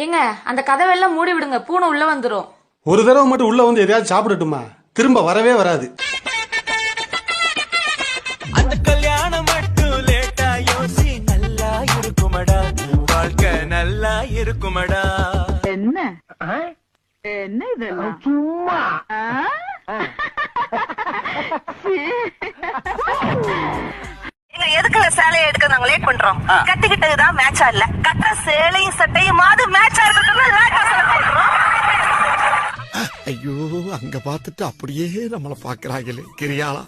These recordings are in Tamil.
ஏங்க அந்த கதவெல்லாம் மூடி விடுங்க பூனை உள்ள வந்துரும். ஒரு தடவை மட்டும் உள்ள வந்து எதையாவது சாப்பிடட்டுமா? திரும்ப வரவே வராது. அந்த கல்யாணம் மட்டும் லேட்டா யோசி நல்லா இருக்குமடா. வாழ்க்கை நல்லா இருக்குமடா. என்ன? என்ன இதெல்லாம் சும்மா. சேலையை எடுக்க நாங்க லேட் பண்றோம் கட்டிக்கிட்டதுதான் மேட்சா இல்ல. கட்டுற சேலையும் சட்டையும் மாது மேட்சா இருக்கிறது லேட்டா பண்றோம் ஐயோ அங்க பார்த்துட்டு அப்படியே நம்மள பாக்குறாங்களே கிரியாளா.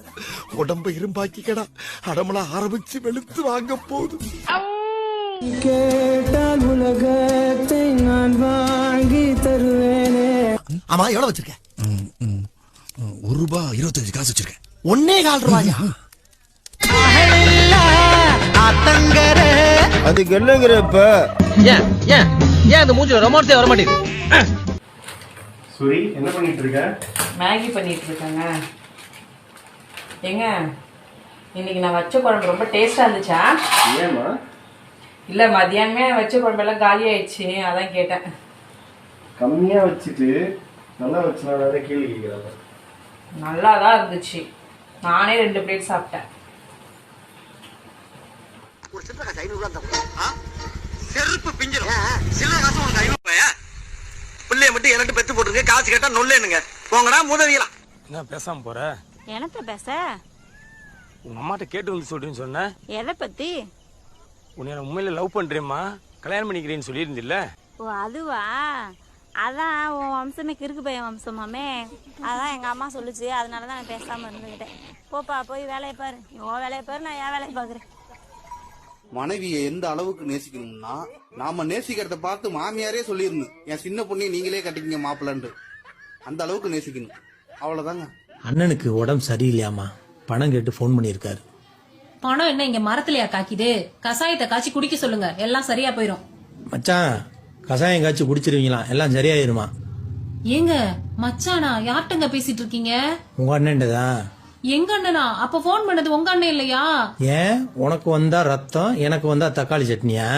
உடம்ப இரும்பாக்கிக்கடா. அடமள ஆரம்பிச்சு வெளுத்து வாங்க போகுது கேட்டால் உலகத்தை நான் வாங்கி தருவேனே. ஆமா எவ்வளவு வச்சிருக்க? ஒரு ரூபாய் இருபத்தஞ்சு காசு வச்சிருக்கேன். ஒன்னே கால் ரூபாயா? அதுக்கு என்னங்கிற இப்ப? ஏன் ஏன் ஏன் அந்த மூஞ்சில ரொமான்ஸே வர மாட்டேங்குது? சூரி என்ன பண்ணிட்டு இருக்க மேகி பண்ணிட்டு இருக்கேங்க ஏங்க இன்னைக்கு நான் வச்ச குழம்பு ரொம்ப டேஸ்டா இருந்துச்சா? ஏமா இல்ல மதியானமே வச்ச குழம்பெல்லாம் காலி ஆயிடுச்சு அதான் கேட்டேன். கம்மியா வச்சுட்டு நல்லா வச்சுனா கேள்வி கேட்கிறாங்க. நல்லா தான் இருந்துச்சு. நானே ரெண்டு பிளேட் சாப்பிட்டேன். ஒரு சில்லறை காசு ஐநூறு ரூபா செருப்பு பிஞ்சிரும். சில்லறை காசு உனக்கு ஐநூறு ரூபாயா? பிள்ளைய மட்டும் இரண்டு பெத்து போட்டுருங்க காசு கேட்டா நொல்லேனுங்க போங்கடா முதவியலாம். என்ன பேசாம போற? எனத்த பேச? உங்க அம்மாட்ட கேட்டு வந்து சொல்றேன்னு சொன்ன. எதை பத்தி? உன்னை உண்மையில லவ் பண்றேம்மா. கல்யாணம் பண்ணிக்கிறேன்னு சொல்லியிருந்தில்ல? ஓ அதுவா? அதான் உன் வம்சமே கிறுக்கு பையன் வம்சமாமே. அதான் எங்க அம்மா சொல்லுச்சு. அதனால தான் நான் பேசாம இருந்துகிட்டேன். போப்பா போய் வேலையை பாரு. உன் வேலையை பாரு நான் என் வேலையை பாக்குறேன். மனைவியை எந்த அளவுக்கு நேசிக்கணும்னா நாம நேசிக்கிறத பார்த்து மாமியாரே சொல்லிடணும் என் சின்ன பொண்ணை நீங்களே கட்டிக்கிங்க மாப்பிள்ளன்ட்டு. அந்த அளவுக்கு நேசிக்கணும். அவ்வளவுதாங்க. அண்ணனுக்கு உடம்பு சரியில்லையாமா பணம் கேட்டு ஃபோன் பண்ணியிருக்காரு. பணம் என்ன இங்க மரத்துலயா காக்கிது? கசாயத்தை காய்ச்சி குடிக்க சொல்லுங்க. எல்லாம் சரியா போயிரும். மச்சான் கசாயம் காய்ச்சி குடிச்சிருவீங்களாம் எல்லாம் சரியாயிருமா? ஏங்க மச்சானா யார்கிட்டங்க பேசிட்டு இருக்கீங்க? உங்க அண்ணன்டதான் எங்க அண்ணனா? அப்ப போன் பண்ணது உங்க அண்ணன் இல்லையா? ஏன்? உனக்கு வந்தா ரத்தம் எனக்கு வந்தா தக்காளி சட்னியா?